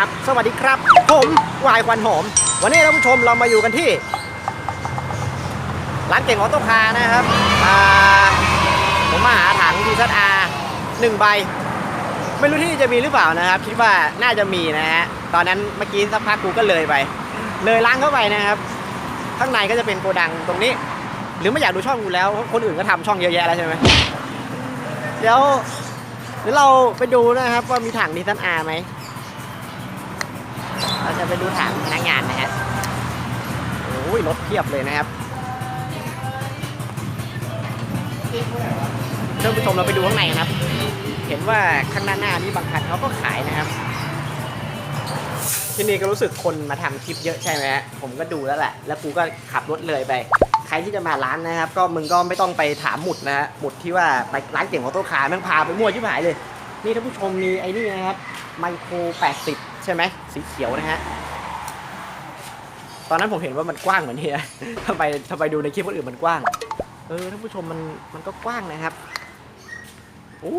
ครับ สวัสดีครับ ผมวายควันหอม วันนี้ท่านผู้ชมเรามาอยู่กันที่ ร้านเก่งออโต้คาร์นะครับผมมาหาถังดีซัอาหนึ่งใบ ไม่รู้ที่จะมีหรือเปล่านะครับ คิดว่าน่าจะมีนะฮะ ตอนนั้นเมื่อกี้สักพักกูก็เลยไป เลยล้างเข้าไปนะครับ ข้างในก็จะเป็นโกดังตรงนี้ หรือไม่อยากดูช่องกูแล้ว คนอื่นก็ทำช่องเยอะแยะแล้วใช่ไหมเดี๋ยวเดี๋ยวเราไปดูนะครับว่ามีถังดีซันอาไหม จะไปดูถังพนักงานนะฮะโอ้ยรถเพียบเลยนะครับท่านผู้ชมเราไปดูข้างในนะครับ เห็นว่าข้างหน้าหน้านี่บางคันเขาก็ขายนะครับ ที่นี่ก็รู้สึกคนมาทำคลิปเยอะใช่ไหมฮะผมก็ดูแล้วแหละ แล้วกูก็ขับรถเลยไป ใครที่จะมาร้านนะครับ ก็มึงก็ไม่ต้องไปถามหมุดนะฮะ หมุดที่ว่าไปร้านเก่งของโต๊ะคาแม่งพาไปมั่วชิบหายเลย นี่ท่านผู้ชมมีไอ้นี่นะครับ ไมโคร 80 ใช่ไหมสีเขียวนะฮะ ตอนนั้นผมเห็นว่ามันกว้างเหมือนเนี่นะทำไมทำไมดูในคลิปคนอื่นมันกว้าง เออท่านผู้ชมมันมันก็กว้างนะครับโอ้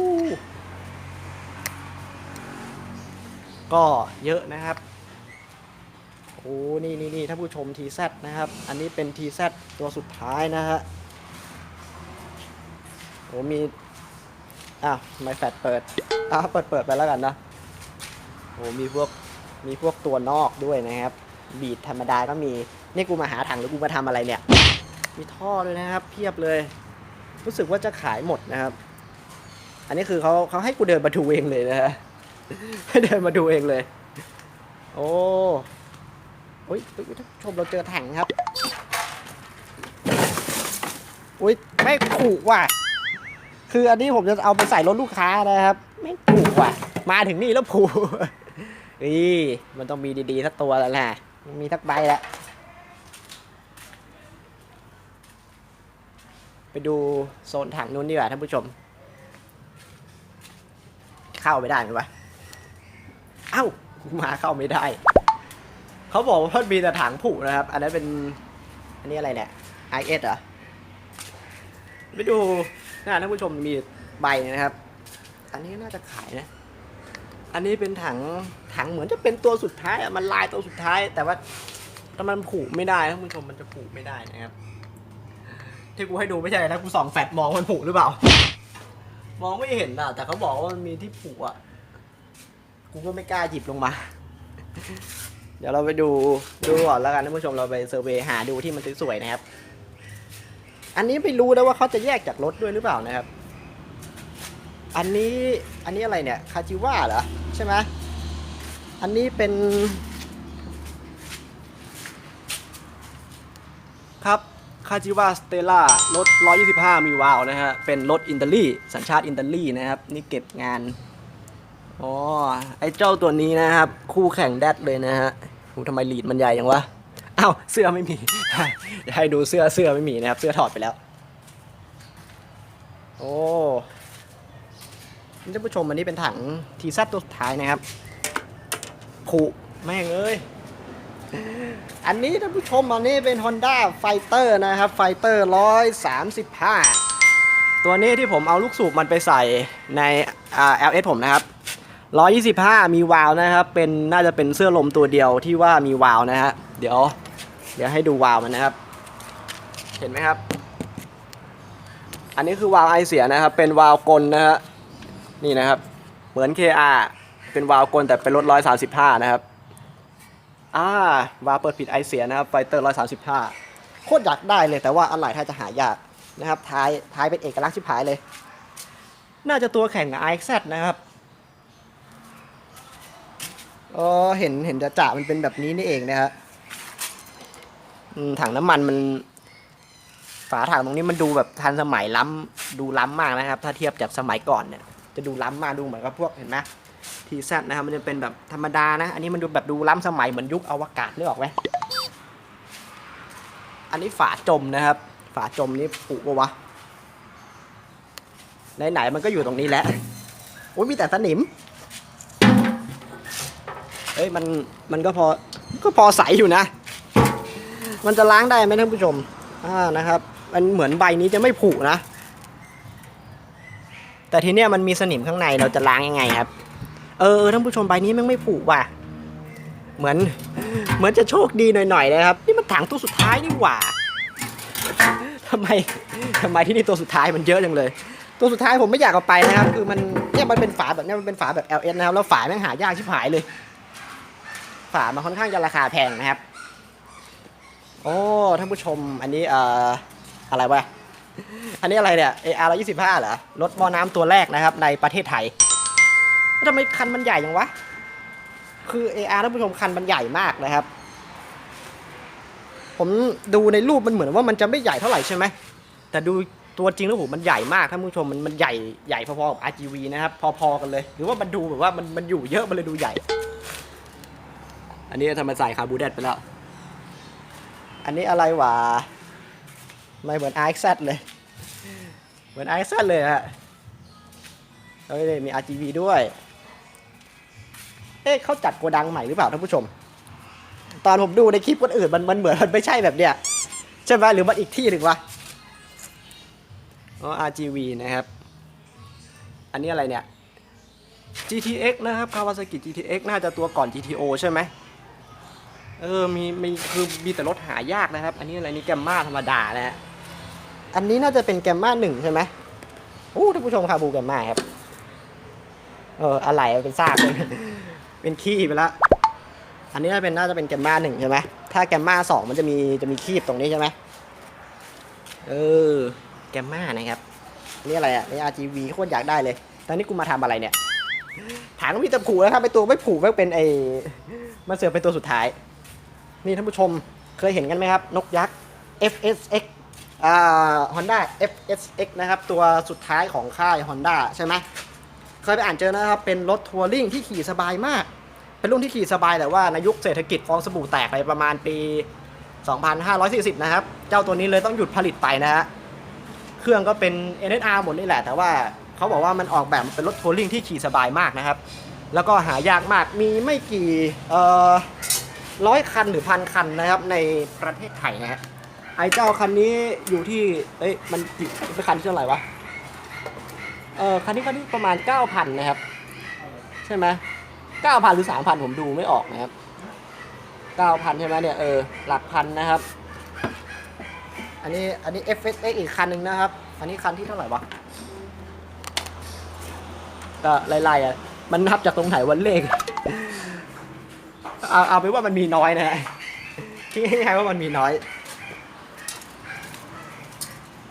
ก็เยอะนะครับโอ้นี่นี่นี่ท่านผู้ชม TZ นะครับ อันนี้เป็น TZ ตัวสุดท้ายนะฮะโอ้มี อ้าว ไม่แฟดเปิด อ้าว เปิดเปิดไปแล้วกันนะ โอ้มีพวกมีพวกตัวนอกด้วยนะครับ บีดธรรมดาก็มี นี่กูมาหาถังหรือกูมาทำอะไรเนี่ย มีท่อด้วยนะครับ เพียบเลย รู้สึกว่าจะขายหมดนะครับ อันนี้คือเขาเขาให้กูเดินมาดูเองเลยนะฮะให้เดินมาดูเองเลย โอ้โอ้ยชมเราเจอถังครับอุ้ยไม่ขู่ว่ะ คืออันนี้ผมจะเอาไปใส่รถลูกค้านะครับ ไม่ผูกว่ะ มาถึงนี่แล้วผู กนี่มันต้องมีดีๆสักตัวแล้วแหละมันมีสักใบแล้วไปดูโซนถังนู้นดีกว่าท่านผู้ชม เข้าไปได้ไหมวะเอ้ามาเข้าไม่ได้ เขาบอกว่ามีแต่ถังผุนะครับ อันนั้นเป็น อันนี้อะไรเนี่ย IS เหรอ ไปดูนะท่านผู้ชมมีใบนะครับ อันนี้น่าจะขายนะ อันนี้เป็นถังถังเหมือนจะเป็นตัวสุดท้ายอะมันลายตัวสุดท้าย แต่ว่าถ้ามันผูกไม่ได้ท่านผู้ชมมันจะผูกไม่ได้นะครับที่กูให้ดูไม่ใช่นะกูส่องแฟลชมองมันผูกหรือเปล่า มองไม่เห็นอะแต่เขาบอกว่ามันมีที่ผูกอะกูก็ไม่กล้าหยิบลงมา เดี๋ยวเราไปดูดูก่อนแล้วกันท่านผู้ชมเราไปเซอร์เวยหาดูที่มันสวยๆนะครับ อันนี้ไม่รู้นะว่าเขาจะแยกจากรถด้วยหรือเปล่านะครับ อันนี้อันนี้อะไรเนี่ยคาจิว่าเหรอใช่ไหมอันนี้เป็นครับคาจิว่าสเตล่ารถ 125 มีวาล์วนะฮะ เป็นรถอินเตอรี่ สัญชาติอินเตอรี่นะครับ นี่เก็บงาน อ๋อ ไอ้เจ้าตัวนี้นะครับ คู่แข่งแดดเลยนะฮะโหทำไมลีดมันใหญ่ยังวะอ้าวเสื้อไม่มีจะให้ดูเสื้อเสื้อไม่มีนะครับ เสื้อถอดไปแล้ว โอ้ ท่านผู้ชมอันนี้เป็นถังทีซัตตัวสุดท้ายนะครับผุแม่งเอ้ย อันนี้ท่านผู้ชมอันนี้เป็น Honda Fighter นะครับ Fighter 135 ตัวนี้ที่ผมเอาลูกสูบมันไปใส่ในอ่า LS ผมนะครับ 125 มีวาล์วนะครับ เป็นน่าจะเป็นเสื้อลมตัวเดียวที่ว่ามีวาล์วนะฮะ เดี๋ยว เดี๋ยวให้ดูวาล์วมันนะครับ เห็นไหมครับ อันนี้คือวาล์วไอเสียนะครับ เป็นวาล์วกลนะฮะ นี่นะครับ เหมือน KR เป็นวาล์วกลแต่เป็นรถ135 นะครับ อ่าวาล์วเปิดปิดไอเสียนะครับไฟเตอร์ 135 โคตรอยากได้เลยแต่ว่าอะไรถ้าจะหายากนะครับท้ายท้ายเป็นเอกลักษณ์ชิบหายเลย น่าจะตัวแข่งกับ iX นะครับอ๋อเห็นเห็นจะจ่ามันเป็นแบบนี้นี่เองนะฮะถังน้ำมันมัน ฝาถังตรงนี้มันดูแบบทันสมัยล้ำดูล้ำมากนะครับ ถ้าเทียบจากสมัยก่อนเนี่ย จะดูล้ำมากดูเหมือนกับพวกเห็นไหมทีแซนะครับมันจะเป็นแบบธรรมดานะ อันนี้มันดูแบบดูล้ำสมัยเหมือนยุคอวกาศนึกออกไหมอันนี้ฝาจมนะครับ ฝาจมนี่ปุปะวะไหนๆมันก็อยู่ตรงนี้แหละโอ้ยมีแต่สนิมเอ้ยมันมันก็พอก็พอใสอยู่นะ มันจะล้างได้ไหมท่านผู้ชมอ่านะครับ มันเหมือนใบนี้จะไม่ผุนะ แต่ทีเนี้ยมันมีสนิมข้างในเราจะล้างยังไงครับ เออท่านผู้ชมใบนี้แม่งไม่ผุว่ะ เหมือน เหมือนจะโชคดีหน่อยๆนะครับ นี่มันถังตัวสุดท้ายนี่หว่าทำไมทำไมที่นี่ตัวสุดท้ายมันเยอะจังเลย ตัวสุดท้ายผมไม่อยากเอาไปนะครับ คือมันเนี่ยมันเป็นฝาแบบเนี้ยมันเป็นฝาแบบ LS นะครับแล้วฝาแม่งหายากชิบหายเลย ฝามันค่อนข้างจะราคาแพงนะครับ โอ้ท่านผู้ชมอันนี้เอ่ออะไรวะ อันนี้อะไรเนี่ย AR 125เหรอ รถมอน้ำตัวแรกนะครับ ในประเทศไทยทำไมคันมันใหญ่ยังวะ คือ AR ท่านผู้ชมคันมันใหญ่มากนะครับ ผมดูในรูปมันเหมือนว่ามันจะไม่ใหญ่เท่าไหร่ใช่ไหม แต่ดูตัวจริงแล้วผมมันใหญ่มากท่านผู้ชมมันมันใหญ่ใหญ่พอๆกับ RGV นะครับ พอๆกันเลย หรือว่ามันดูแบบว่ามันมันอยู่เยอะมันเลยดูใหญ่ อันนี้ทำไมใส่คาร์บูเดตไปแล้ว อันนี้อะไรวะ ไม่เหมือน RX เลย เหมือน RX เลยฮะเฮ้ยมี RGB ด้วย เอ๊ะเขาจัดโกดังใหม่หรือเปล่าท่านผู้ชม ตอนผมดูในคลิปคนอื่นมันมันเหมือนมันไม่ใช่แบบเนี้ยใช่ไหมหรือมันอีกที่หนึ่งวะอ๋อ RGV นะครับ อันนี้อะไรเนี่ย GTX นะครับ Kawasaki GTX น่าจะตัวก่อน GTO ใช่ไหมเออ มี มี คือ มีแต่รถหายากนะครับ อันนี้อะไรนี่แกมมาธรรมดานะฮะ อันนี้น่าจะเป็นแกมมาหนึ่งใช่ไหมโอ้ท่านผู้ชมคาบูแกมมาครับ เอออะไรเป็นซากเลยเป็นขี้ไปแล้วอันนี้น่าเป็นน่าจะเป็นแกมมาหนึ่งใช่ไหมถ้าแกมมาสองมันจะมีจะมีคีบตรงนี้ใช่ไหมเออ แกมมานะครับ นี่อะไรอะ นี่ RGB โคตรอยากได้เลย ตอนนี้กูมาทำอะไรเนี่ยถามก็มีแต่ผูกนะครับไปตัวไม่ผูกไม่เป็นไอมันเสือกเป็นตัวสุดท้าย นี่ท่านผู้ชมเคยเห็นกันไหมครับ นกยักษ์ FSX ฮอ่า Honda FSX นะครับ ตัวสุดท้ายของค่าย Honda ใช่ไหมเคยไปอ่านเจอนะครับ เป็นรถทัวริงที่ขี่สบายมาก เป็นรุ่นที่ขี่สบายแต่ว่าในยุคเศรษฐกิจฟองสบู่แตกไปประมาณปี 2540 นะครับ เจ้าตัวนี้เลยต้องหยุดผลิตไปนะฮะเครื่องก็เป็น NSR หมดนี่แหละ แต่ว่าเขาบอกว่ามันออกแบบเป็นรถทัวริงที่ขี่สบายมากนะครับ แล้วก็หายากมากมีไม่กี่ร้อยคันหรือพันคันนะครับในประเทศไทยนะฮะ ไอ้เจ้าคันนี้อยู่ที่ เอ้ย มันเป็นคันที่เท่าไหร่วะ เออคันนี้คันนี้ประมาณ 9,000 นะครับ ใช่ไหม9,000 หรือ 3,000 ผมดูไม่ออกนะครับ 9,000 ใช่ไหมเนี่ย เออ หลักพันนะครับ อันนี้ อันนี้ FSX อีกคันหนึ่งนะครับ อันนี้คันที่เท่าไหร่วะก็ไล่ๆอะ มันนับจากตรงไหนวันเลข เอาเอาไปว่ามันมีน้อยนะฮะคิดง่ายๆว่ามันมีน้อย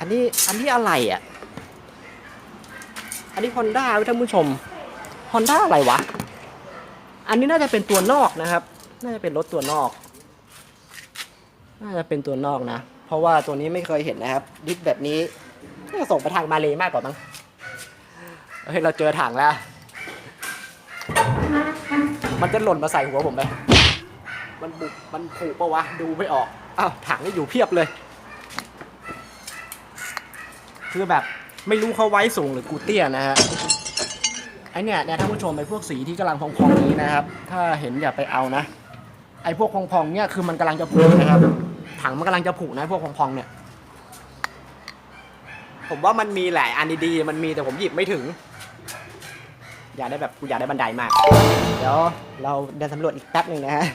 อันนี้อันนี้อะไรอะ อันนี้ฮอนด้าท่านผู้ชมฮอนด้าอะไรวะ อันนี้น่าจะเป็นตัวนอกนะครับ น่าจะเป็นรถตัวนอก น่าจะเป็นตัวนอกนะ เพราะว่าตัวนี้ไม่เคยเห็นนะครับดิสแบบนี้น่าจะส่งไปทางมาเลยมากกว่ามั้ง เฮ้ยเราเจอถังแล้ว มันจะหล่นมาใส่หัวผมไหมมันบุกมันผูกปะวะ ดูไม่ออก อ้าวถังนี่อยู่เพียบเลย คือแบบไม่รู้เขาไว้สูงหรือกูเตี้ยนะฮะไอเนี่ยเนี่ยท่านผู้ชมไอพวกสีที่กำลังพองๆนี้นะครับ ถ้าเห็นอย่าไปเอานะ ไอพวกพองๆเนี่ยคือมันกำลังจะผุนะครับ ถังมันกำลังจะผุนะพวกพองๆเนี่ย ผมว่ามันมีหลายอันดีๆมันมีแต่ผมหยิบไม่ถึง อยากได้แบบกูอยากได้บันไดมาก เดี๋ยวเราเดินสำรวจอีกแป๊บหนึ่งนะฮะ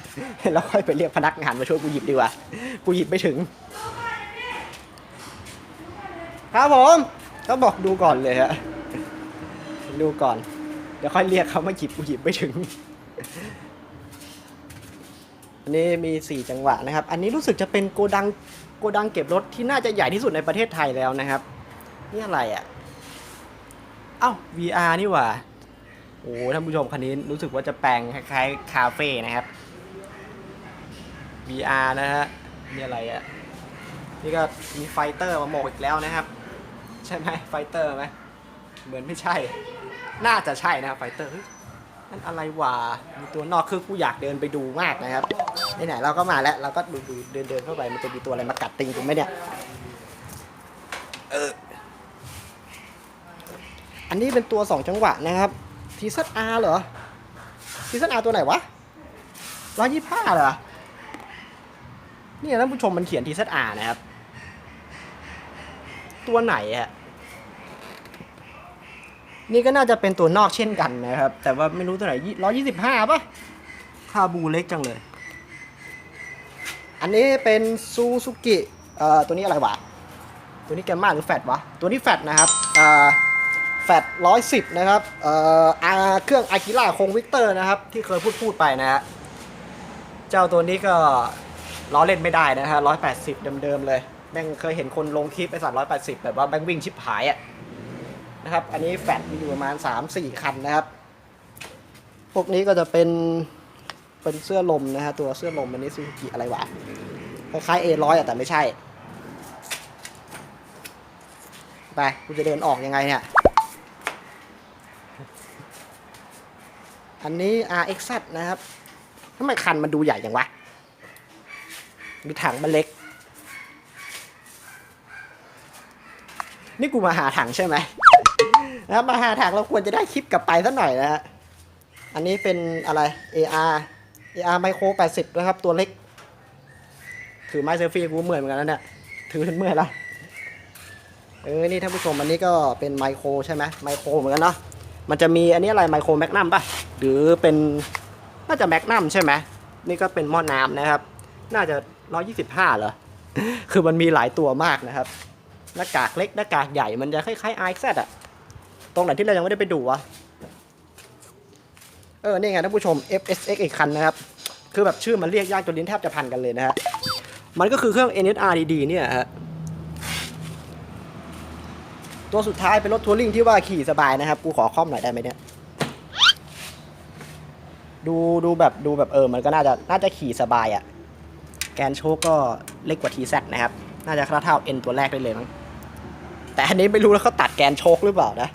แล้วค่อยไปเรียกพนักงานมาช่วยกูหยิบดีกว่า กูหยิบไม่ถึง ครับผมเขาบอกดูก่อนเลยฮะดูก่อน เดี๋ยวค่อยเรียกเขามาหยิบกูหยิบไม่ถึง อันนี้มี 4 จังหวะนะครับ อันนี้รู้สึกจะเป็นโกดังโกดังเก็บรถที่น่าจะใหญ่ที่สุดในประเทศไทยแล้วนะครับ นี่อะไรอะ เอ้า VR นี่หว่า โอ้ท่านผู้ชมคันนี้รู้สึกว่าจะแปลงคล้ายๆคาเฟ่นะครับ VR นะฮะ นี่อะไรอะ นี่ก็มีไฟเตอร์มาโมกอีกแล้วนะครับ ใช่ไหมไฟเตอร์ไหมเหมือนไม่ใช่ น่าจะใช่นะครับไฟเตอร์นั่นอะไรวะมีตัวนอกคือกูอยากเดินไปดูมากนะครับไหนๆเราก็มาแล้วเราก็ดูดูเดินเดินเข้าไปมันจะมีตัวอะไรมากัดติงกูไหมเนี่ยเอออันนี้เป็นตัว 2 จังหวะนะครับทีซัอาร์เหรอทีซัอาร์ตัวไหนวะร้อยยี่ห้าเหรอเนี่ยท่านผู้ชมมันเขียนทีซัอาร์นะครับ ตัวไหนอะนี่ก็น่าจะเป็นตัวนอกเช่นกันนะครับ แต่ว่าไม่รู้ตัวไหนร้อยยี่สิบห้าป่ะคาบูเล็กจังเลย อันนี้เป็นซูซูกิเอ่อตัวนี้อะไรวะ ตัวนี้แกมมาหรือแฟตวะ ตัวนี้แฟตนะครับเอ่อแฟตร้อยสิบนะครับเอ่ออาเครื่องอากิล่าคงวิกเตอร์นะครับ ที่เคยพูดพูดไปนะฮะ เจ้าตัวนี้ก็ล้อเล่นไม่ได้นะฮะร้อยแปดสิบเดิมๆเลย แม่งเคยเห็นคนลงคลิปไปสั่ร้อยแปดสิบแบบว่าแม่งวิ่งชิบหายอะนะครับ อันนี้แฟตมีอยู่ประมาณสามสี่คันนะครับ พวกนี้ก็จะเป็นเป็นเสื้อลมนะฮะตัวเสื้อลมอันนี้ซูซูกิอะไรวะคล้ายๆ A100 อะแต่ไม่ใช่ ไปกูจะเดินออกยังไงเนี่ยอันนี้ RX นะครับทำไมคันมันดูใหญ่อย่างวะมีถังมันเล็ก นี่กูมาหาถังใช่ไหมนะมาหาถังเราควรจะได้คลิปกลับไปสักหน่อยนะฮะ อันนี้เป็นอะไร AR AR Micro 80 นะครับ ตัวเล็ก ถือไม้เซลฟี่กูเมื่อยเหมือนกันแล้วเนี่ย ถือจนเมื่อยล้วเออ นี่ท่านผู้ชมอันนี้ก็เป็นไมโครใช่ไหมไมโครเหมือนกันเนาะ มันจะมีอันนี้อะไรไมโครแมกนัมป่ะ หรือเป็นน่าจะแมกนัมใช่ไหม นี่ก็เป็นหม้อน้ำนะครับ น่าจะ 125 เหรอ คือมันมีหลายตัวมากนะครับ หน้ากากเล็กหน้ากากใหญ่มันจะคล้ายๆ RXZ อะตรงไหนที่เรายังไม่ได้ไปดูวะเออนี่ไงท่านผู้ชม FSX อีกคันนะครับ คือแบบชื่อมันเรียกยากจนลิ้นแทบจะพันกันเลยนะฮะ มันก็คือเครื่อง NSR ดีๆเนี่ยฮะ ตัวสุดท้ายเป็นรถทัวริงที่ว่าขี่สบายนะครับ กูขอคล่อมหน่อยได้ไหมเนี่ย ดูดูแบบดูแบบเออ มันก็น่าจะน่าจะขี่สบายอะ่ะ แกนโชคก็เล็กกว่าทีแซนะครับ น่าจะเท่าเอ็นตัวแรกได้เลยมั้ง แต่อันนี้ไม่รู้แล้วเขาตัดแกนโชคหรือเปล่านะ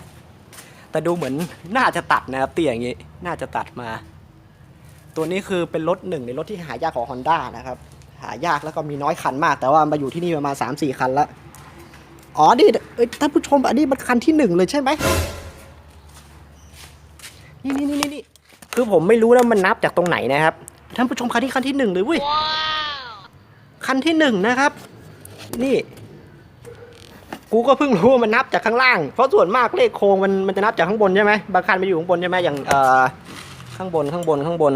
แต่ดูเหมือนน่าจะตัดนะครับเตียอย่างนี้ น่าจะตัดมา ตัวนี้คือเป็นรถหนึ่งในรถที่หายากของ Honda นะครับ หายากแล้วก็มีน้อยคันมาก แต่ว่ามาอยู่ที่นี่ประมาณ3-4 คันแล้ว อ๋อ นี่เอ้ยท่านผู้ชมอันนี้มันคันที่หนึ่งเลยใช่ไหมนี่นี่นี่นี่คือผมไม่รู้นะมันนับจากตรงไหนนะครับ ท่านผู้ชมคันที่คันที่หนึ่งเลยเว้ย คันที่หนึ่งนะครับ นี่ กูก็เพิ่งรู้ว่ามันนับจากข้างล่าง เพราะส่วนมากเลขโครงมันมันจะนับจากข้างบนใช่ไหมบางคันมันอยู่ข้างบนใช่ไหมอย่างเอ่อข้างบนข้างบนข้างบน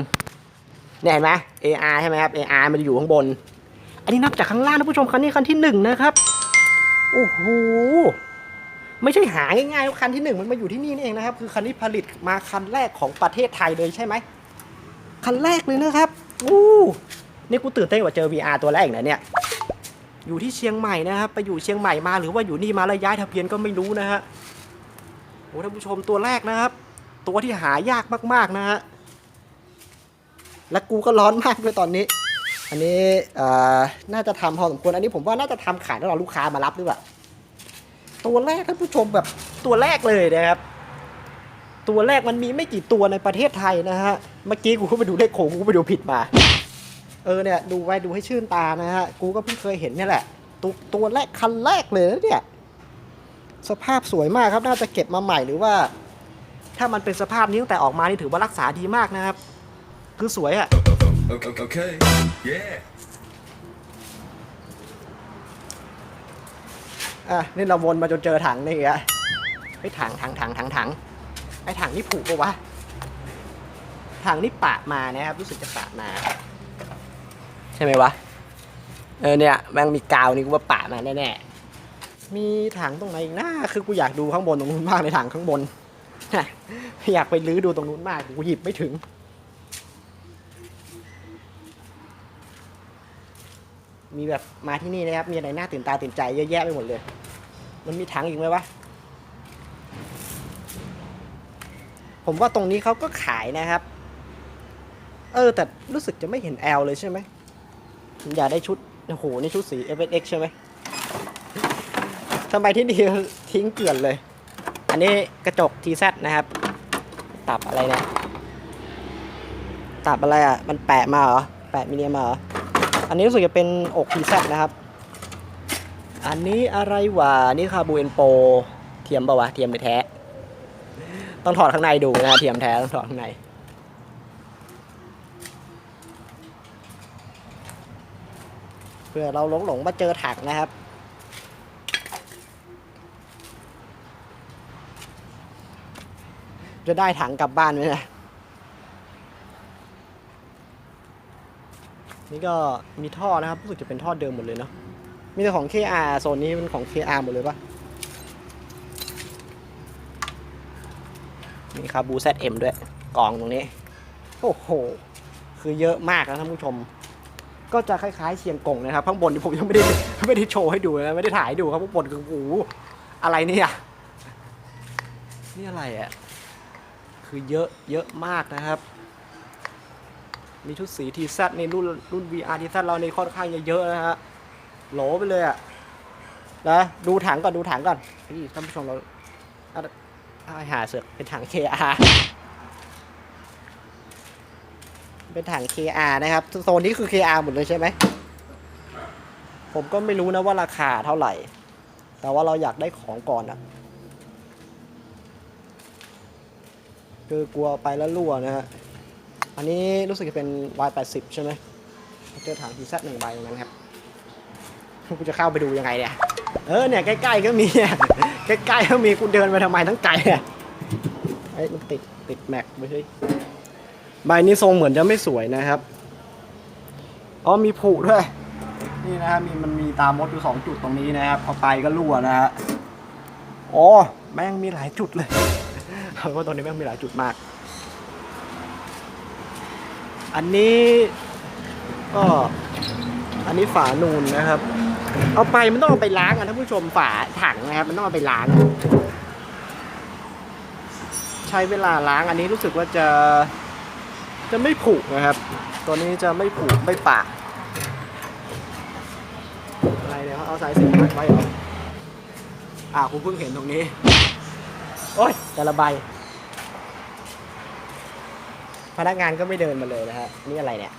เนี่ยเห็นไหม AR ใช่ไหมครับ AR มันจะอยู่ข้างบน อันนี้นับจากข้างล่างท่านผู้ชมคันนี้คันที่หนึ่งนะครับโอ้โหไม่ใช่หาง่ายๆว่าคันที่หนึ่งมันมาอยู่ที่นี่นี่เองนะครับ คือคันที่ผลิตมาคันแรกของประเทศไทยเลยใช่ไหมคันแรกเลยนะครับอู้นี่กูตื่นเต้นกว่าเจอ VR ตัวแรกนะเนี่ย อยู่ที่เชียงใหม่นะครับไปอยู่เชียงใหม่มาหรือว่าอยู่นี่มาแล้วย้ายทะเบียนก็ไม่รู้นะฮะโอ้ท่านผู้ชมตัวแรกนะครับ ตัวที่หายากมากๆนะฮะและกูก็ร้อนมากด้วยตอนนี้ อันนี้น่าจะทำพอสมควรอันนี้ผมว่าน่าจะทำขายแล้วรอลูกค้ามารับหรือเปล่าตัวแรกท่านผู้ชมแบบตัวแรกเลยนะครับ ตัวแรกมันมีไม่กี่ตัวในประเทศไทยนะฮะเมื่อกี้กูก็ไปดูเลขโขงกูไปดูผิดมา เออเนี่ยดูไว้ดูให้ชื่นตานะฮะ กูก็เพิ่งเคยเห็นเนี่ยแหละ ตัวตัวแรกคันแรกเลยนะเนี่ย สภาพสวยมากครับ น่าจะเก็บมาใหม่หรือว่า ถ้ามันเป็นสภาพนี้ตั้งแต่ออกมานี่ถือว่ารักษาดีมากนะครับ คือสวยอะ Okay. okay. Yeah. อะนี่เราวนมาจนเจอถังนี่อีกอะไอ้ยถังถังถังถังถังไอ้ถังนี่ผูกปะวะถังนี่ปะมานะครับรู้สึกจะปะมา ใช่ไหมวะ เออเนี่ยแม่งมีกาวนี่กูว่าปะมาแน่ๆ มีถังตรงไหนอีกนะคือกูอยากดูข้างบนตรงนู้นมากเลยถังข้างบน อยากไปลื้อดูตรงนู้นมากกูหยิบไม่ถึง มีแบบมาที่นี่นะครับ มีอะไรน่าตื่นตาตื่นใจเยอะแยะไปหมดเลย มันมีถังอีกไหมวะผมว่าตรงนี้เขาก็ขายนะครับ เออ แต่รู้สึกจะไม่เห็นแอลเลยใช่ไหม ผมอยากได้ชุด โอ้โห นี่ชุดสี f x ใช่ไหมทำไมที่นี่ทิ้งเกลื่อนเลย อันนี้กระจก TZ นะครับ ตับอะไรเนี่ยตับอะไรอะ มันแปะมาเหรอ แปะมิเนียมาเหรอ อันนี้รู้สึกจะเป็นอกทีแซนะครับ อันนี้อะไรวะ นี่คาบูเอนโป เทียมปะวะ เทียมไปแท้ ต้องถอดข้างในดูนะเทียมแท้ต้องถอดข้างใน เพื่อเราหลงหลงมาเจอถังนะครับ จะได้ถังกลับบ้านไหมนะ นี่ก็มีท่อนะครับรู้สึกจะเป็นท่อเดิมหมดเลยเนาะมีแต่ของ KR โซนนี้เป็นของ KR หมดเลยปะมีคาบู ZM ด้วยกล่องตรงนี้ โอ้โห คือเยอะมากนะท่านผู้ชม ก็จะคล้ายๆเชียงกงนะครับ ข้างบนนี่ผมยังไม่ได้ไม่ได้โชว์ให้ดูนะไม่ได้ถ่ายดูครับข้างบนคือโอ้โหอะไรเนี่ยนี่อะไรอะ่ะคือเยอะเยอะมากนะครับ มีชุดสีทีซในรุ่นรุ่น VR ทีซเราในค่อนข้างจะเยอะนะฮะโหลไปเลยอะ่ะนะดูถังก่อนดูถังก่อนนี่ท่านผู้ชมเราเอาเอาหาเสือกเป็นถัง KR เป็นถัง KR นะครับ โซนนี้คือ KR หมดเลยใช่ไหม ผมก็ไม่รู้นะว่าราคาเท่าไหร่ แต่ว่าเราอยากได้ของก่อนอะคือกลัวไปแล้วรั่วนะฮะ อันนี้รู้สึกจะเป็น Y80 ใช่ไหมเจอถัง TZ หนึ่งใบตรงนั้นครับกูจะเข้าไปดูยังไงเนี่ย เออเนี่ย ใกล้ๆก็มีใกล้ๆก็มีกูเดินไปทำไมทั้งไกลอะไอ้ยมันติดติดแม็กไม่ใช่ ใบนี้ทรงเหมือนจะไม่สวยนะครับ อ๋อมีผุด้วย นี่นะครับมีมันมีตามดอยู่สองจุดตรงนี้นะครับพอไปก็รั่วนะฮะโอ้แม่งมีหลายจุดเลยเพราะว่าตรงนี้แม่งมีหลายจุดมาก อันนี้ก็อันนี้ฝานูนนะครับ เอาไปมันต้องเอาไปล้างอะท่านผู้ชมฝาถังนะครับ มันต้องเอาไปล้าง ใช้เวลาล้างอันนี้รู้สึกว่าจะ จะไม่ผุนะครับ ตัวนี้จะไม่ผุไม่ปะอะไรเนี่ยเขาเอาสายสิญจนมัดไว้เหรออ่าคุณเพิ่งเห็นตรงนี้ โอ้ยแต่ละใบ พนักงานก็ไม่เดินมาเลยนะฮะนี่อะไรเนี่ย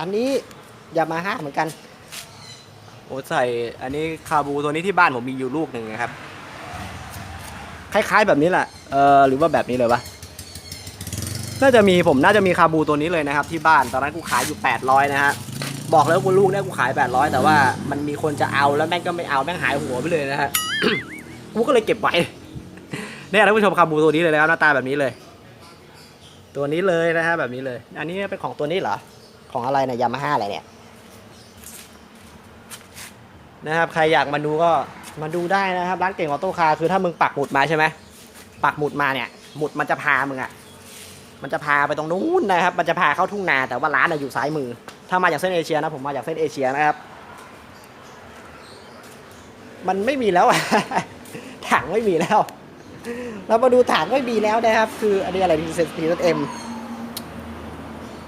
อันนี้ยามาฮ่าเหมือนกันโอ้ใส่อันนี้คาบูตัวนี้ที่บ้านผมมีอยู่ลูกหนึ่งนะครับ คล้ายๆแบบนี้แหละเออหรือว่าแบบนี้เลยวะ น่าจะมีผมน่าจะมีคาบูตัวนี้เลยนะครับที่บ้านตอนนั้นกูขายอยู่ 800 นะฮะบอกแล้วกูลูกเนี่ยกูขาย 800 แต่ว่ามันมีคนจะเอาแล้วแม่งก็ไม่เอาแม่งหายหัวไปเลยนะฮะกูก็เลยเก็บไว้เนี่ยท่านผู้ชมคาบูตัวนี้เลยนะครับหน้าตาแบบนี้เลย ตัวนี้เลยนะฮะแบบนี้เลย อันนี้เป็นของตัวนี้เหรอของอะไรเนี่ยยามาฮ่าอะไรเนี่ยนะครับใครอยากมาดูก็มาดูได้นะครับ ร้านเก่งออโต้คาร์คือถ้ามึงปักหมุดมาใช่ไหมปักหมุดมาเนี่ยหมุดมันจะพามึงอะ มันจะพาไปตรงนู้นนะครับ มันจะพาเข้าทุ่งนาแต่ว่าร้านน่ะอยู่ซ้ายมือ ถ้ามาจากเส้นเอเชียนะผมมาจากเส้นเอเชียนะครับ มันไม่มีแล้วถังไม่มีแล้ว เรามาดูถังไม่มีแล้วนะครับ คืออันนี้อะไรดีเซนทีเอ็ม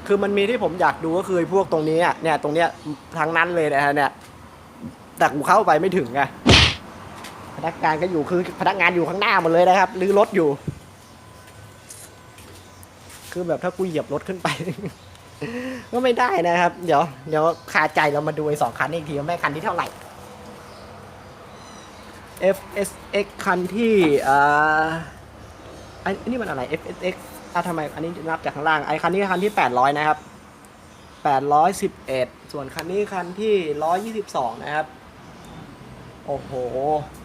คือมันมีที่ผมอยากดูก็คือพวกตรงนี้เนี่ยตรงเนี้ยทั้งนั้นเลยนะฮะเนี่ยแต่กูเข้าไปไม่ถึงไงพนักงานก็อยู่คือพนักงานอยู่ข้างหน้าหมดเลยนะครับรื้อรถอยู่ คือแบบถ้ากูเหยียบรถขึ้นไป ก็ไม่ได้นะครับ เดี๋ยวเดี๋ยวคาใจเรามาดูไอ้สองคันนี้อีกทีว่าแม่คันที่เท่าไหร่ FSX คันที่อ่าอันนนี้มันอะไร FSX อะทำไม อันนี้นับจากข้างล่าง ไอ้คันนี้คันที่ 800 นะครับ 811 ส่วนคันนี้คันที่ 122 นะครับ โอ้โห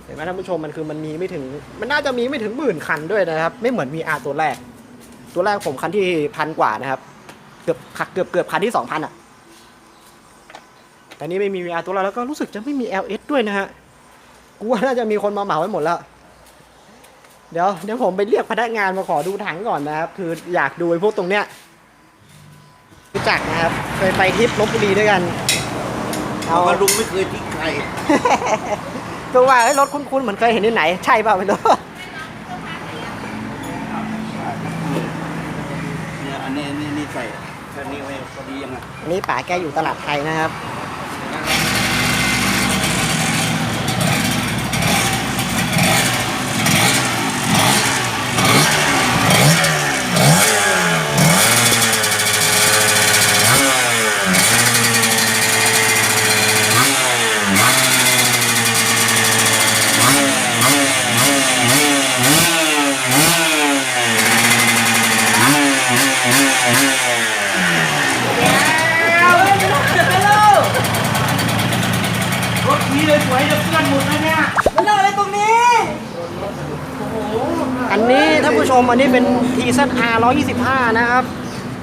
เห็นไหมท่านผู้ชมมันคือมันมีไม่ถึง มันน่าจะมีไม่ถึงหมื่นคันด้วยนะครับ ไม่เหมือน VR ตัวแรก ตัวแรกผมคันที่พันกว่านะครับ เกือบเกือบเกือบคันที่สองพันอะ แต่นี่ไม่มี VR ตัวแรกแล้วก็รู้สึกจะไม่มี LS ด้วยนะฮะ กูว่าน่าจะมีคนมาเหมาไว้หมดแล้ว เดี๋ยวเดี๋ยวผมไปเรียกพนักงานมาขอดูถังก่อนนะครับ คืออยากดูไอ้พวกตรงเนี้ยรู้จักนะครับเคยไปทริปลบบุรีด้วยกัน เอาเอามาลุงไม่เคยทิ้งใคร ก็ว่าไอ้ยรถคุ้นๆเหมือนเคยเห็นที่ไหน ใช่เปล่าไม่รู้ เนี่ยอันนี้อันนี้นี่ใส่แค่นี้ไว้พอดียังไง อั นี้ป๋าแกอยู่ตลาดไทยนะครับ รถนี้เลยสวยจะเพื่อนหมดเลยเนี่ย มันอะไรตรงนี้ อันนี้ท่านผู้ชมอันนี้เป็น t z r 125 นะครับ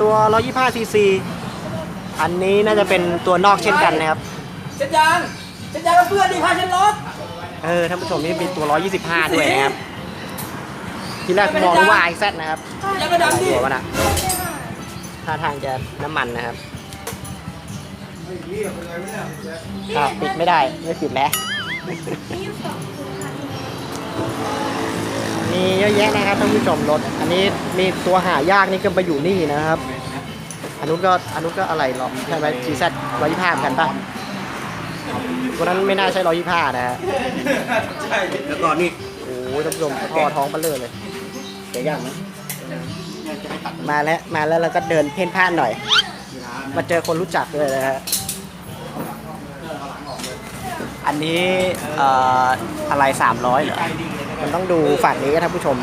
ตัว 125 cc อันนี้น่าจะเป็นตัวนอกเช่นกันนะครับ เช็ดยางเช็ดยางกับเพื่อนดิพาเช็ดรถเออท่านผู้ชมนี่มีตัว 125 ด้วยนะครับ ทีแรกมองว่า i z นะครับยางกระดำดิหัวมันอะท่าทางจะน้ำมันนะครับอ่าวปิดไม่ได้ ไม่ปิดแล้ว มีเยอะแยะนะครับท่านผู้ชมรถ อันนี้มีตัวหายากนี่ก็ไปอยู่นี่นะครับ อันนู้นก็อันนู้นก็อะไรหรอกใช่ไหม GZ ร้อยยี่ห้าเหมือนกันป่ะวันนั้นไม่น่าใช่ร้อยยี่ห้านะฮะใช่แล้วก็นี่โอ้ยท่านผู้ชมท่อท้องเบลเลอเลยเสียยางไหมมาแล้วมาแล้วเราก็เดินเพ่นพ่านหน่อย มาเจอคนรู้จักด้วยนะฮะอันนี้เอ่ออะไรสามร้อยเหรอ มันต้องดูฝั่งนี้ท่านผู้ชม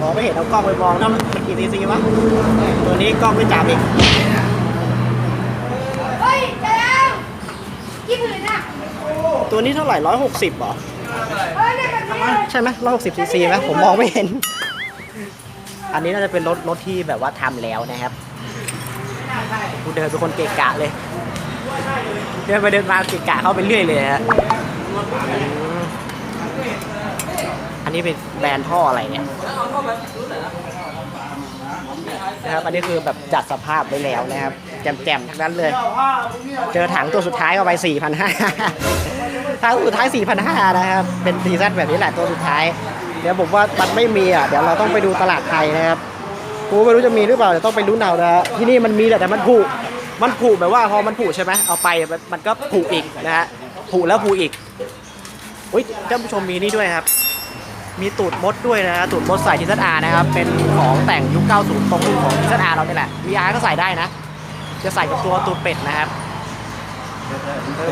มองไม่เห็นเอากล้องไปมองนะมันมันกี่ซีซีวะตัวนี้กล้องไม่จับอีกเฮ้ยเจ๊แล้วกี่ผืนอะตัวนี้เท่าไหร่ร้อยหกสิบเหรอเฮ้ยเนี่ยแบบนี้เลยใช่ไหมร้อยหกสิบซีซีไหมผมมองไม่เห็น อันนี้น่าจะเป็นรถรถที่แบบว่าทำแล้วนะครับกูเดินเป็นคนเกะกะเลยเดินไปเดินมาเกะกะเข้าไปเรื่อยเลยฮะ อืมอันนี้เป็นแบรนด์ท่ออะไรเนี่ยนะครับอันนี้คือแบบจัดสภาพไว้แล้วนะครับแจ่มๆทั้งนั้นเลย เจอถังตัวสุดท้ายเข้าไป 4,500ถังสุดท้าย 4,500 นะครับ เป็นดีซั่นแบบนี้แหละตัวสุดท้าย เดี๋ยวผมว่ามันไม่มีอะเดี๋ยวเราต้องไปดูตลาดไทยนะครับกูไม่รู้จะมีหรือเปล่าเดี๋ยวต้องไปรู้นเอานะที่นี่มันมีแหละแต่มันผุมันผุแบบว่าพอมันผุใช่ไหมเอาไปมันมันก็ผุอีกนะฮะผุแล้วผุอีกอุ้ยท่านผู้ชมมีนี่ด้วยครับ มีตูดมดด้วยนะตูดมดใส่ทีซัอานะครับ เป็นของแต่งยุค 90 ตรงรุ่นของทีซัอาเราเนี่ยแหละ VR ก็ใส่ได้นะ จะใส่กับตัวตูดเป็ดนะครับ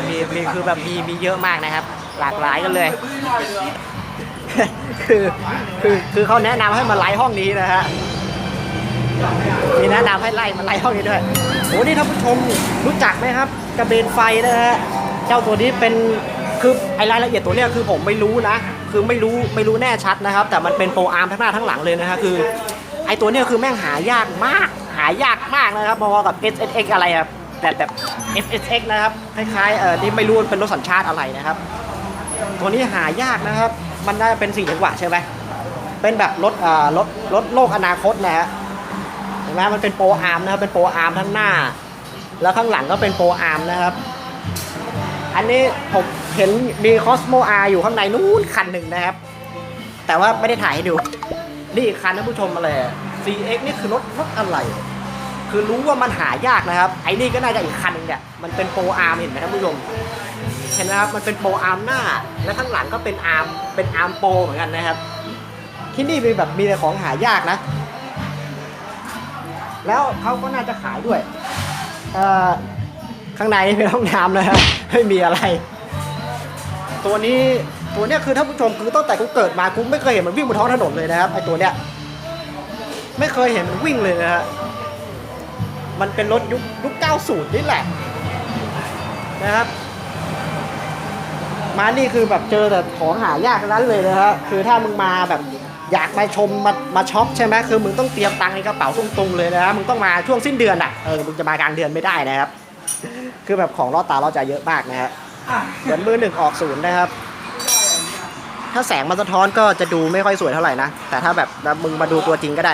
มีมีคือแบบมีมีเยอะมากนะครับ หลากหลายกันเลย คือคือคือเขาแนะนำให้มาไลฟ์ห้องนี้นะฮะมีแนะนำให้ไล่มาไล่ห้องนี้ด้วยโอ้นี่ท่านผู้ชมรู้จักไหมครับ กระเบนไฟนะฮะเจ้าตัวนี้เป็นคือไอรายละเอียดตัวเนี้ยคือผมไม่รู้นะ คือไม่รู้ไม่รู้แน่ชัดนะครับ แต่มันเป็นโปรอาร์มทั้งหน้าทั้งหลังเลยนะฮะคือไอตัวเนี้ยคือแม่งหายากมาก หายากมากนะครับพอกับ S S X อะไรอะแบบแบบ F S X นะครับคล้ายๆเออที่ไม่รู้เป็นรถสัญชาติอะไรนะครับ ตัวนี้หายากนะครับ มันน่าจะเป็นสี่จังหวะใช่ไหมเป็นแบบรถอ่ารถรถโลกอนาคตนะฮะเห็นไหมมันเป็นโปรอาร์มนะครับเป็นโปรอาร์มทั้งหน้า แล้วข้างหลังก็เป็นโปรอาร์มนะครับ อันนี้ผมเห็นมีคอสโมอาร์อยู่ข้างในนู้นคันหนึ่งนะครับ แต่ว่าไม่ได้ถ่ายให้ดู นี่อีกคันท่านผู้ชมอะไรอะ CX นี่คือรถรถอะไร คือรู้ว่ามันหายากนะครับ ไอ้นี่ก็น่าจะอีกคันหนึงเนี่ย มันเป็นโปรอาร์มเห็นไหมท่านผู้ชม เห็นไหมครับ มันเป็นโปรอาร์มหน้า และข้างหลังก็เป็นอาร์ม เป็นอาร์มโปรเหมือนกันนะครับ ที่นี่มีแบบมีแต่ของหายากนะ แล้วเขาก็น่าจะขายด้วย เอ่อ ข้างในนี่เป็นห้องน้ำนะฮะไม่มีอะไร ตัวนี้ตัวเนี้ยคือท่านผู้ชมคือตั้งแต่กูเกิดมากูไม่เคยเห็นมันวิ่งบนท้องถนนเลยนะครับไอตัวเนี้ยไม่เคยเห็นมันวิ่งเลยนะฮะมันเป็นรถยุคยุค90นี่แหละนะครับ มานี่คือแบบเจอแต่ของหายากนั้นเลยนะฮะคือถ้ามึงมาแบบอยากมาชมมามาช็อปใช่ไหมคือมึงต้องเตรียมตังค์ในกระเป๋าตรงๆเลยนะฮะมึงต้องมาช่วงสิ้นเดือนอะเออมึงจะมากลางเดือนไม่ได้นะครับ คือแบบของล่อตาล่อใจเยอะมากนะฮะเหมือนมือหนึ่งออกศูนย์นะครับ ถ้าแสงมันสะท้อนก็จะดูไม่ค่อยสวยเท่าไหร่นะ แต่ถ้าแบบแล้วมึงมาดูตัวจริงก็ได้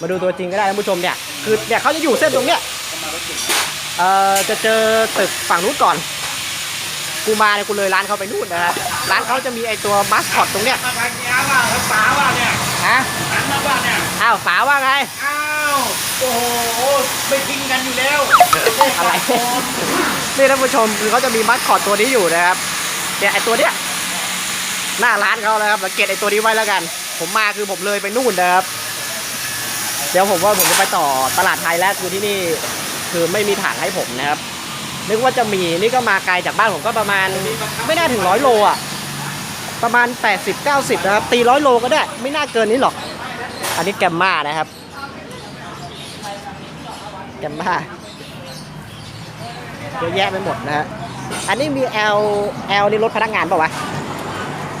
มาดูตัวจริงก็ได้ท่านผู้ชมเนี่ย คือเนี่ยเขาจะอยู่เส้นตรงเนี้ยเอ่อจะเจอตึกฝั่งนู้นก่อน กูมาเนี่ยกูเลยร้านเขาไปนู่นนะฮะ ร้านเขาจะมีไอตัวมัสคอตตรงเนี้ยมาทางนี้ว่าครับป๋าว่าเนี่ยฮะหันมาว่าเนี่ย อ้าวป๋าว่าไง อ้าว โอ้โหไม่ทิ้งกันอยู่แล้วอะไร นี่ท่านผู้ชมคือเขาจะมีมัสคอตตัวนี้อยู่นะครับเนี่ยไอตัวเนี้ยหน้าร้านเขาแล้วครับสังเกตไอตัวนี้ไว้แล้วกัน ผมมาคือผมเลยไปนู่นนะครับ เดี๋ยวผมว่าผมจะไปต่อตลาดไทยแล้วคือที่นี่คือไม่มีถังให้ผมนะครับ นึกว่าจะมีนี่ก็มาไกลจากบ้านผมก็ประมาณไม่น่าถึงร้อยโลอะประมาณ 80 90 นะครับ ตีร้อยโลก็ได้ ไม่น่าเกินนี้หรอก อันนี้แกมมานะครับ แกมมาเยอะแยะไปหมดนะฮะ อันนี้มี L L นี่รถพนักงานเปล่าวะ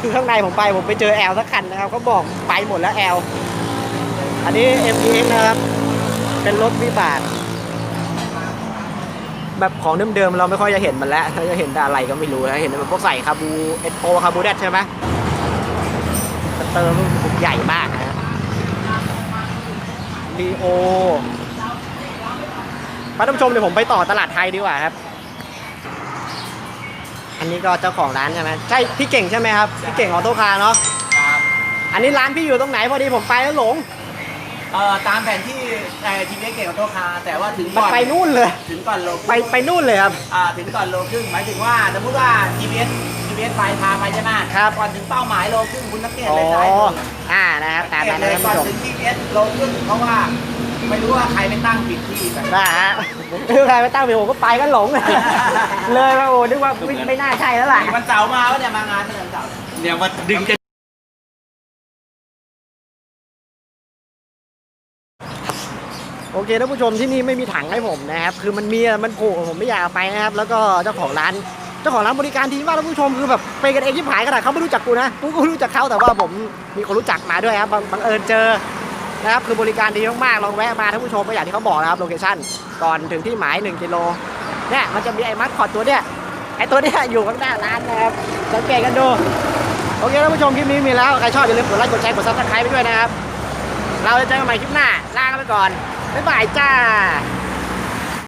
คือข้างในผมไปผมไปเจอ L สักคันนะครับเขาบอกไปหมดแล้ว L อันนี้ MPX นะครับ เป็นรถวิบากแบบของเดิมๆเราไม่ค่อยจะเห็นมันแล้วเราจะเห็นแต่อะไรก็ไม่รู้แล้วเห็นเป็นพวกใส่คาบูเอสโปคาบูแดดใช่ไหมเตอร์มันใหญ่มากนะฮะลีโอ ท่านผู้ชมเดี๋ยวผมไปต่อตลาดไทยดีกว่าครับ อันนี้ก็เจ้าของร้านใช่ไหมใช่พี่เก่งใช่ไหมครับพี่เก่งออโต้คาร์เนาะอันนี้ร้านพี่อยู่ตรงไหนพอดีผมไปแล้วหลงเอ่อตามแผนที่ในทีวีเก่งกับโตคาแต่ว่าถึงมันก่อนไปนู่นเลย ถึงก่อนโลไปไปนู่นเลยครับอ่าถึงก่อนโลครึ่งหมายถึงว่าสมมติว่า GPS GPS ไปพาไปใช่ไหมครับก่อนถึงเป้าหมายโลครึ่งคุณสังเกตอ๋อเลยซ้ายมืออ่านะครับตามสังเกนั้ตนเลนะยท่านก่อนผู้ชมถึง GPS โลครึ่งเพราะว่า ไม่รู้ว่าใครไปตั้งผิดที่แบบนะฮะคือใครไปตั้งไปผมก็ไปก็หลง เลยมาโอ้นึกว่าไม่ไม่น่าใช่แล้วล่ะ วันเสาร์มาวะเนี่ยมางานเมื่อวันเสาร์เนี่ยมาดึงจะโอเคท่านผู้ชมที่นี่ไม่มีถังให้ผมนะครับ คือมันมีอะมันโผล่ผมไม่อยากเอาไปนะครับ แล้วก็เจ้าของร้าน เจ้าของร้านบริการดีมากท่านผู้ชมคือแบบไปกันเองที่ผายขนาดเขาไม่รู้จักกูนะ กูก็รู้จักเขาแต่ว่าผมมีคนรู้จักมาด้วยครับบังบังเอิญเจอ นะครับคือบริการดีมากๆลองแวะมาท่านผู้ชมก็อย่างที่เขาบอกนะครับโลเคชั่นก่อนถึงที่หมาย 1กิโลเนี่ยมันจะมีไอ้มัดคอดตัวเนี่ยไอ้ตัวเนี้ยอยู่ข้างหน้าร้านนะครับสังเกตกันดูโอเคท่านผู้ชมคลิปนี้มีแล้วใครชอบอย่าลืมกดไลค์กดแชร์กดซับสไครต์ไปด้วยนะครับเราจะเจอกันใหม่คลิปหน้าลากันไปก่อนบ๊ายบายจ้า